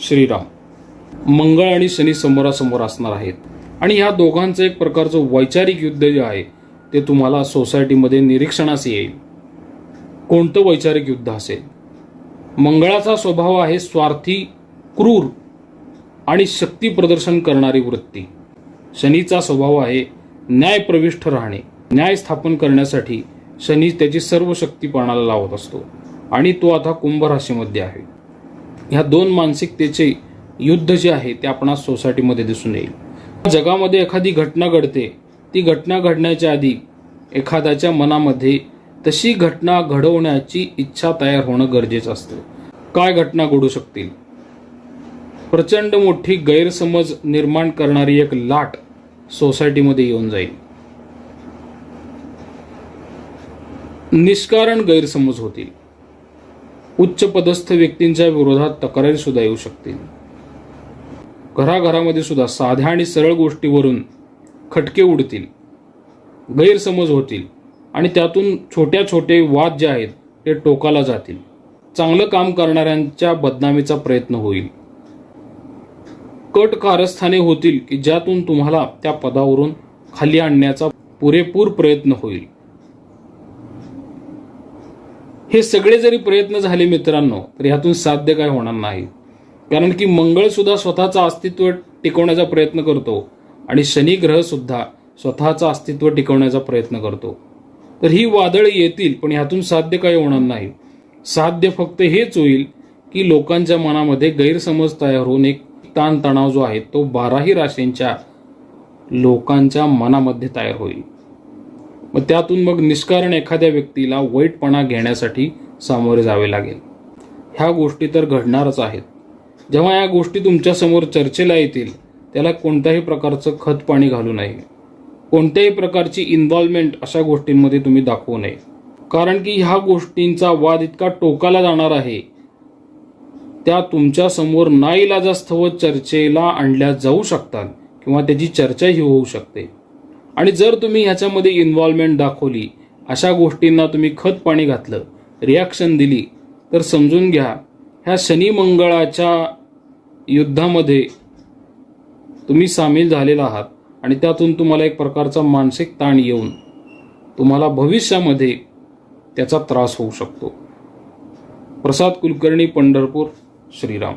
श्रीराम. मंगळ आणि शनी समोरासमोर असणार आहेत. आणि ह्या दोघांचं एक प्रकारचं वैचारिक युद्ध जे आहे ते तुम्हाला सोसायटीमध्ये निरीक्षणास येईल. कोणतं वैचारिक युद्ध असेल? मंगळाचा स्वभाव आहे स्वार्थी क्रूर आणि शक्ती प्रदर्शन करणारी वृत्ती. शनीचा स्वभाव आहे न्यायप्रविष्ठ राहणे. न्याय स्थापन करण्यासाठी शनी त्याची सर्व शक्ती पाण्याला लावत असतो. आणि तो आता कुंभ राशीमध्ये आहे. ह्या दोन मानसिकतेचे युद्ध जे आहे ते आपणास सोसायटीमध्ये दिसून येईल. जगामध्ये एखादी घटना घडते ती घटना घडण्याच्या आधी एखाद्याच्या मनामध्ये तशी घटना घडवण्याची इच्छा तयार होणं गरजेचं असतं. काय घटना घडू शकतील? प्रचंड मोठी गैरसमज निर्माण करणारी एक लाट सोसायटीमध्ये येऊन जाईल. निष्कारण गैरसमज होतील. उच्च पदस्थ व्यक्तींच्या विरोधात तक्रारी सुद्धा येऊ शकतील. घराघरामध्ये सुद्धा साध्या आणि सरळ गोष्टीवरून खटके उडतील गैरसमज होतील आणि त्यातून छोट्या छोटे वाद जे आहेत ते टोकाला जातील. चांगलं काम करणाऱ्यांच्या बदनामीचा प्रयत्न होईल. कट कारस्थाने होतील की ज्यातून तुम्हाला त्या पदावरून खाली आणण्याचा पुरेपूर प्रयत्न होईल. हे सगळे जरी प्रयत्न झाले मित्रांनो तर ह्यातून साध्य काय होणार नाही. कारण की मंगळसुद्धा स्वतःचं अस्तित्व टिकवण्याचा प्रयत्न करतो आणि शनी स्वतःचं अस्तित्व टिकवण्याचा प्रयत्न करतो. तर ही वादळ येतील पण ह्यातून साध्य काय होणार नाही. साध्य फक्त हेच होईल की लोकांच्या मनामध्ये गैरसमज तयार होऊन एक ताणतणाव जो आहे तो बाराही राशींच्या लोकांच्या मनामध्ये तयार होईल. मग त्यातून मग निष्कारण एखाद्या व्यक्तीला वाईटपणा घेण्यासाठी सामोरे जावे लागेल. ह्या गोष्टी तर घडणारच आहेत. जेव्हा या गोष्टी तुमच्यासमोर चर्चेला येतील त्याला कोणत्याही प्रकारचं खत पाणी घालू नये. कोणत्याही प्रकारची इन्व्हॉल्वमेंट अशा गोष्टींमध्ये तुम्ही दाखवू नये. कारण की ह्या गोष्टींचा वाद इतका टोकाला जाणार आहे. त्या तुमच्यासमोर नाईलाजास्तव चर्चेला आणल्या जाऊ शकतात किंवा त्याची चर्चाही होऊ शकते. आणि जर तुम्ही ह्याच्यामध्ये इन्व्हॉल्वमेंट दाखवली अशा गोष्टींना तुम्ही खत पाणी घातलं रिॲक्शन दिली तर समजून घ्या ह्या शनी मंगळाच्या युद्धामध्ये तुम्ही सामील झालेला आहात आणि त्यातून तुम्हाला एक प्रकारचा मानसिक ताण येऊन तुम्हाला भविष्यामध्ये त्याचा त्रास होऊ शकतो. प्रसाद कुलकर्णी पंढरपूर श्रीराम.